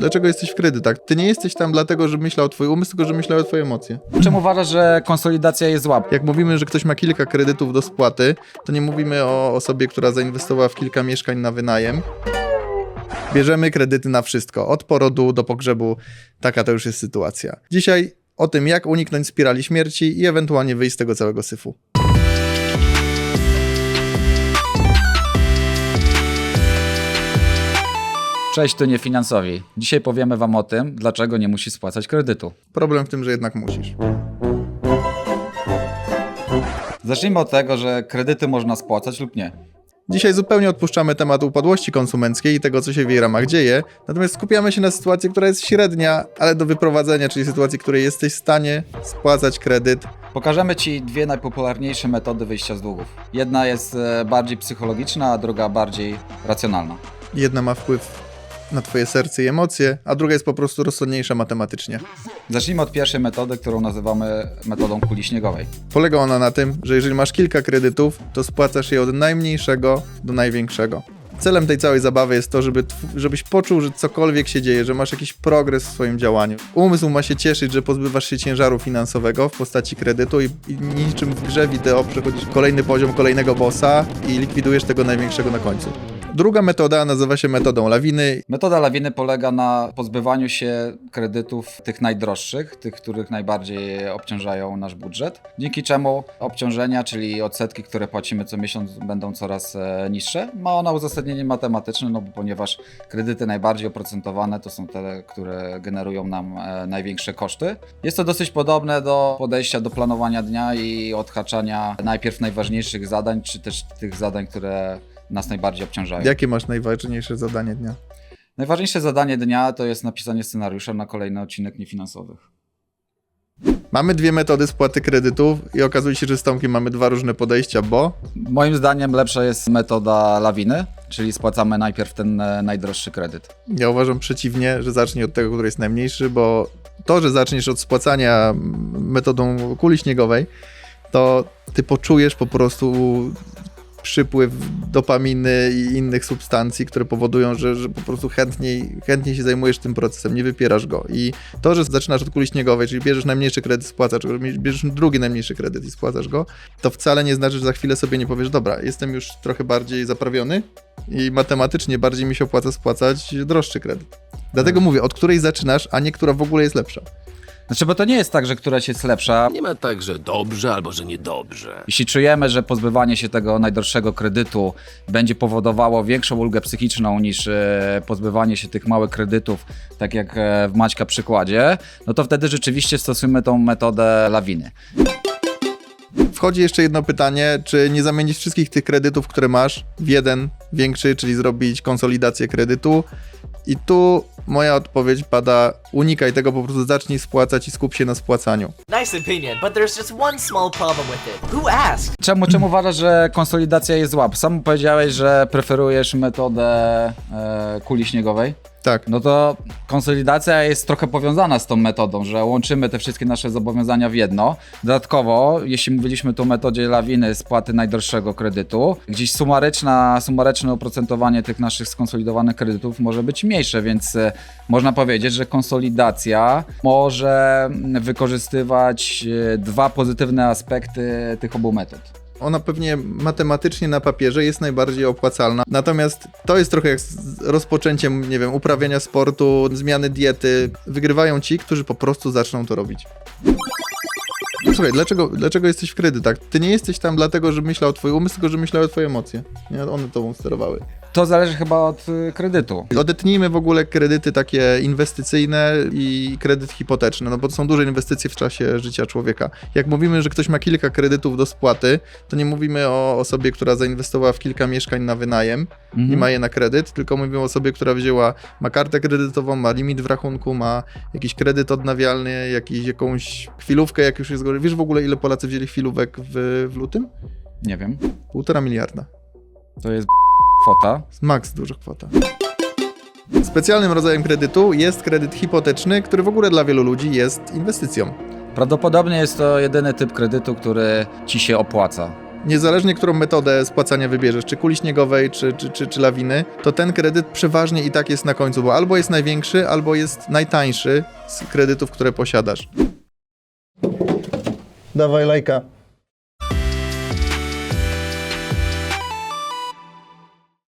dlaczego jesteś w kredytach. Ty nie jesteś tam dlatego, że myślał twój umysł, tylko że myślały twoje emocje. Czemu uważasz, że konsolidacja jest zła? Jak mówimy, że ktoś ma kilka kredytów do spłaty, to nie mówimy o osobie, która zainwestowała w kilka mieszkań na wynajem. Bierzemy kredyty na wszystko, od porodu do pogrzebu. Taka to już jest sytuacja. Dzisiaj o tym, jak uniknąć spirali śmierci i ewentualnie wyjść z tego całego syfu. Cześć, to niefinansowi. Dzisiaj powiemy wam o tym, dlaczego nie musisz spłacać kredytu. Problem w tym, że jednak musisz. Zacznijmy od tego, że kredyty można spłacać lub nie. Dzisiaj zupełnie odpuszczamy temat upadłości konsumenckiej i tego, co się w jej ramach dzieje, natomiast skupiamy się na sytuacji, która jest średnia, ale do wyprowadzenia, czyli sytuacji, w której jesteś w stanie spłacać kredyt. Pokażemy ci dwie najpopularniejsze metody wyjścia z długów. Jedna jest e, bardziej psychologiczna, a druga bardziej racjonalna. Jedna ma wpływ na twoje serce i emocje, a druga jest po prostu rozsądniejsza matematycznie. Zacznijmy od pierwszej metody, którą nazywamy metodą kuli śniegowej. Polega ona na tym, że jeżeli masz kilka kredytów, to spłacasz je od najmniejszego do największego. Celem tej całej zabawy jest to, żeby żebyś poczuł, że cokolwiek się dzieje, że masz jakiś progres w swoim działaniu. Umysł ma się cieszyć, że pozbywasz się ciężaru finansowego w postaci kredytu i, i niczym w grze wideo przechodzisz kolejny poziom kolejnego bossa i likwidujesz tego największego na końcu. Druga metoda nazywa się metodą lawiny. Metoda lawiny polega na pozbywaniu się kredytów tych najdroższych, tych, których najbardziej obciążają nasz budżet, dzięki czemu obciążenia, czyli odsetki, które płacimy co miesiąc, będą coraz e, niższe. Ma ona uzasadnienie matematyczne, no bo ponieważ kredyty najbardziej oprocentowane to są te, które generują nam e, największe koszty. Jest to dosyć podobne do podejścia do planowania dnia i odhaczania najpierw najważniejszych zadań, czy też tych zadań, które nas najbardziej obciążają. Jakie masz najważniejsze zadanie dnia? Najważniejsze zadanie dnia to jest napisanie scenariusza na kolejny odcinek niefinansowych. Mamy dwie metody spłaty kredytów i okazuje się, że z Tomkiem mamy dwa różne podejścia, bo Moim zdaniem lepsza jest metoda lawiny, czyli spłacamy najpierw ten e, najdroższy kredyt. Ja uważam przeciwnie, że zacznij od tego, który jest najmniejszy, bo to, że zaczniesz od spłacania mm, metodą kuli śniegowej, to ty poczujesz po prostu przypływ dopaminy i innych substancji, które powodują, że, że po prostu chętniej, chętniej się zajmujesz tym procesem, nie wypierasz go. I to, że zaczynasz od kuli śniegowej, czyli bierzesz najmniejszy kredyt, spłacasz go, bierzesz drugi najmniejszy kredyt i spłacasz go, to wcale nie znaczy, że za chwilę sobie nie powiesz, dobra, jestem już trochę bardziej zaprawiony i matematycznie bardziej mi się opłaca spłacać droższy kredyt. Dlatego mówię, od której zaczynasz, a nie która w ogóle jest lepsza. Znaczy, bo to nie jest tak, że któraś jest lepsza. Nie ma tak, że dobrze albo że niedobrze. Jeśli czujemy, że pozbywanie się tego najdroższego kredytu będzie powodowało większą ulgę psychiczną niż e, pozbywanie się tych małych kredytów, tak jak e, w Maćka przykładzie, no to wtedy rzeczywiście stosujmy tą metodę lawiny. Wchodzi jeszcze jedno pytanie, czy nie zamienić wszystkich tych kredytów, które masz w jeden większy, czyli zrobić konsolidację kredytu. I tu moja odpowiedź pada, unikaj tego, po prostu zacznij spłacać i skup się na spłacaniu. Nice opinion, but there's just one small problem with it. Who asked? Czemu, czemu uważasz, że konsolidacja jest zła? Sam powiedziałeś, że preferujesz metodę e, kuli śniegowej. Tak. No to konsolidacja jest trochę powiązana z tą metodą, że łączymy te wszystkie nasze zobowiązania w jedno. Dodatkowo, jeśli mówiliśmy tu o metodzie lawiny spłaty najdroższego kredytu, gdzieś sumaryczna, sumaryczne oprocentowanie tych naszych skonsolidowanych kredytów może być mniejsze, więc e, można powiedzieć, że konsolidacja może wykorzystywać e, dwa pozytywne aspekty tych obu metod. Ona pewnie matematycznie na papierze jest najbardziej opłacalna. Natomiast to jest trochę jak rozpoczęciem, nie wiem, uprawiania sportu, zmiany diety. Wygrywają ci, którzy po prostu zaczną to robić. Słuchaj, dlaczego, dlaczego jesteś w kredytach? Ty nie jesteś tam dlatego, że myślał twój umysł, tylko że myślały twoje emocje. Nie? One tobą sterowały. To zależy chyba od y, kredytu. Odetnijmy w ogóle kredyty takie inwestycyjne i kredyt hipoteczny, no bo to są duże inwestycje w czasie życia człowieka. Jak mówimy, że ktoś ma kilka kredytów do spłaty, to nie mówimy o osobie, która zainwestowała w kilka mieszkań na wynajem i ma je na kredyt, tylko mówimy o osobie, która wzięła, ma kartę kredytową, ma limit w rachunku, ma jakiś kredyt odnawialny, jakiś, jakąś chwilówkę, jak już jest gorzej. Wiesz w ogóle, ile Polacy wzięli chwilówek w, w lutym? Nie wiem. Półtora miliarda. To jest kwota. Max duża kwota. Specjalnym rodzajem kredytu jest kredyt hipoteczny, który w ogóle dla wielu ludzi jest inwestycją. Prawdopodobnie jest to jedyny typ kredytu, który ci się opłaca. niezależnie którą metodę spłacania wybierzesz, czy kuli śniegowej, czy, czy, czy, czy lawiny, to ten kredyt przeważnie i tak jest na końcu, bo albo jest największy, albo jest najtańszy z kredytów, które posiadasz. Dawaj lajka.